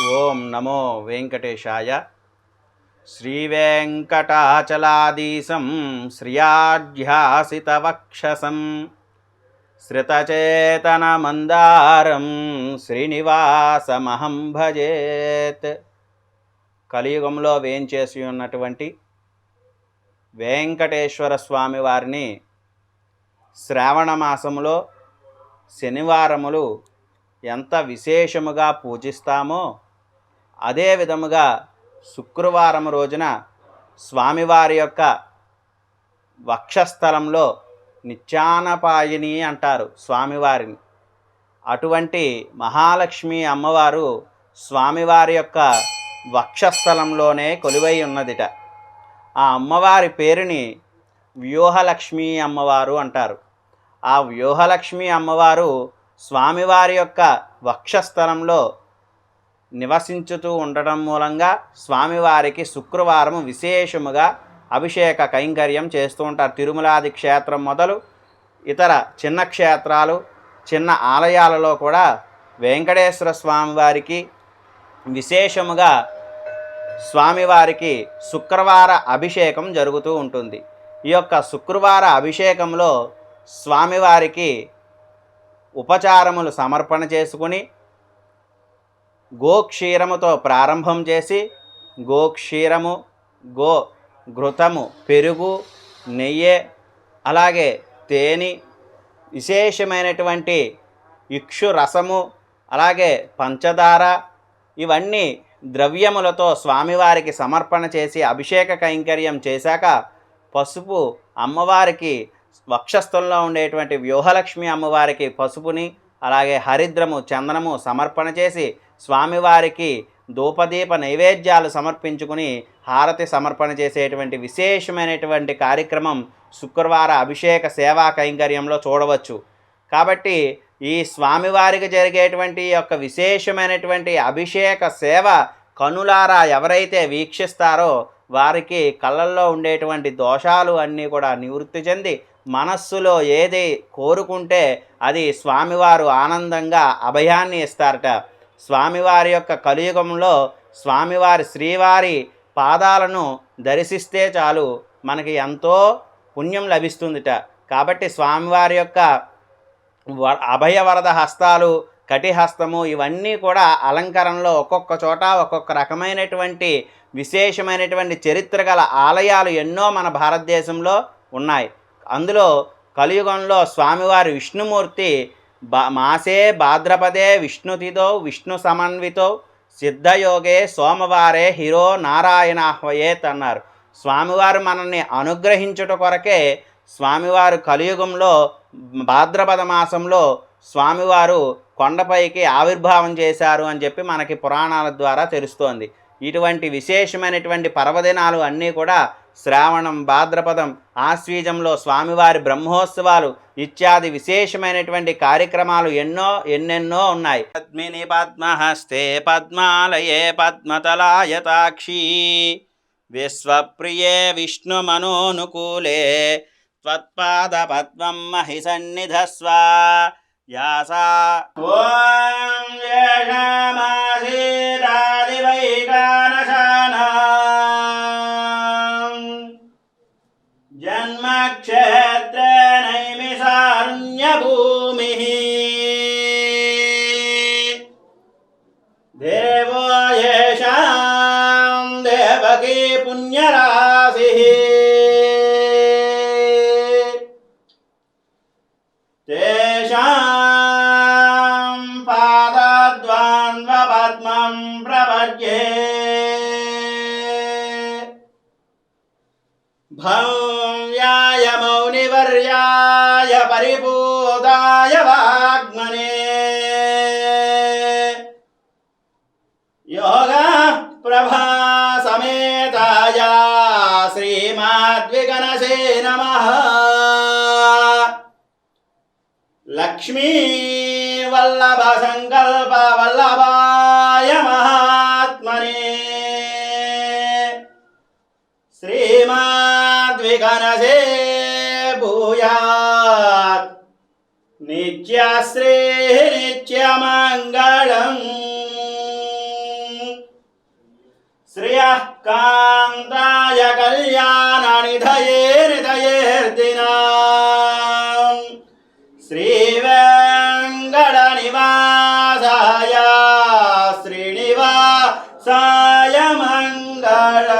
ఓం నమో వెంకటేశాయ. శ్రీవేంకటాచలాదీశం శ్రియాధ్యాసితవక్షసం. శ్రుతచేతనమందారం శ్రీనివాసమహం భజేత్. కలియుగంలో వేంచేసి ఉన్నటువంటి వెంకటేశ్వర స్వామి వారిని శ్రావణ మాసములో శనివారములు ఎంత విశేషముగా పూజిస్తామో అదే విధముగా శుక్రవారం రోజున స్వామివారి యొక్క వక్షస్థలంలో నిత్యానపాయిని అంటారు స్వామివారిని. అటువంటి మహాలక్ష్మి అమ్మవారు స్వామివారి యొక్క వక్షస్థలంలోనే కొలువై ఉన్నదిట. ఆ అమ్మవారి పేరుని వ్యూహలక్ష్మి అమ్మవారు అంటారు. ఆ వ్యూహలక్ష్మి అమ్మవారు స్వామివారి యొక్క వక్షస్థలంలో నివసించుతూ ఉండటం మూలంగా స్వామివారికి శుక్రవారం విశేషముగా అభిషేక కైంకర్యం చేస్తూ ఉంటారు. తిరుమలాది క్షేత్రం మొదలు ఇతర చిన్న క్షేత్రాలు చిన్న ఆలయాలలో కూడా వెంకటేశ్వర స్వామివారికి విశేషముగా స్వామివారికి శుక్రవార అభిషేకం జరుగుతూ ఉంటుంది. ఈ యొక్క శుక్రవార అభిషేకంలో స్వామివారికి ఉపచారములు సమర్పణ చేసుకుని గోక్షీరముతో ప్రారంభం చేసి గోక్షీరము గో ఘృతము పెరుగు నెయ్యి అలాగే తేనె విశేషమైనటువంటి ఇక్షు రసము అలాగే పంచదార ఇవన్నీ ద్రవ్యములతో స్వామివారికి సమర్పణ చేసి అభిషేక కైంకర్యం చేశాక పసుపు అమ్మవారికి వక్షస్థంలో ఉండేటువంటి వ్యూహలక్ష్మి అమ్మవారికి పసుపుని అలాగే హరిద్రము చందనము సమర్పణ చేసి స్వామివారికి ధూపదీప నైవేద్యాలు సమర్పించుకుని హారతి సమర్పణ చేసేటువంటి విశేషమైనటువంటి కార్యక్రమం శుక్రవార అభిషేక సేవా కైంకర్యంలో చూడవచ్చు. కాబట్టి ఈ స్వామివారికి జరిగేటువంటి యొక్క విశేషమైనటువంటి అభిషేక సేవ కనులారా ఎవరైతే వీక్షిస్తారో వారికి కళ్ళల్లో ఉండేటువంటి దోషాలు అన్నీ కూడా నివృత్తి చెంది మనస్సులో ఏది కోరుకుంటే అది స్వామివారు ఆనందంగా అభయాన్ని ఇస్తారట. స్వామివారి యొక్క కలియుగంలో స్వామివారి శ్రీవారి పాదాలను దర్శిస్తే చాలు. మనకి ఎంతో పుణ్యం లభిస్తుందిట. కాబట్టి స్వామివారి యొక్క అభయవరద హస్తాలు కటిహస్తము ఇవన్నీ కూడా అలంకరణలో ఒక్కొక్క చోట ఒక్కొక్క రకమైనటువంటి విశేషమైనటువంటి చరిత్ర గల ఆలయాలు ఎన్నో మన భారతదేశంలో ఉన్నాయి. అందులో కలియుగంలో స్వామివారి విష్ణుమూర్తి బా మాసే భాద్రపదే విష్ణుతితో విష్ణు సమన్వితో సిద్ధయోగే సోమవారే హిరో నారాయణాహ్వయేత్ అన్నారు స్వామివారు మనల్ని అనుగ్రహించుట కొరకే స్వామివారు కలియుగంలో భాద్రపద మాసంలో స్వామివారు కొండపైకి ఆవిర్భావం చేశారు అని చెప్పి మనకి పురాణాల ద్వారా తెలుస్తోంది. ఇటువంటి విశేషమైనటువంటి పర్వదినాలు అన్నీ కూడా శ్రావణం భాద్రపదం ఆశ్వీజంలో స్వామివారి బ్రహ్మోత్సవాలు ఇత్యాది విశేషమైనటువంటి కార్యక్రమాలు ఎన్నో ఎన్నెన్నో ఉన్నాయి. పద్మిని పద్మహస్తే పద్మాలయే పద్మతలాయతాక్షి విశ్వప్రియే విష్ణుమనోనుకూలే. త్వత్పాద పద్మం మహి సన్నిధస్వ. యాసా. ఓం అరణ్యభూమి దేవో దేవకీ పుణ్యరాశి. తేషాం పాదద్వాన్వపద్మం ప్రపద్యే. భౌ परिबोधाय वाग्मने। योग प्रभा समेताय श्रीमाद्विगणसे नमः। लक्ष्मी वल्लभ संकल्प वल्लभाय महात्मने। श्रीमाद्विगणसे भूया नित्याश्रेनित्यमङ्गलम् श्रियः कान्ताय कल्याणनिधये हृदयेर्दिना श्रीवेङ्कटनिवासाय श्रीनिवासाय मङ्गल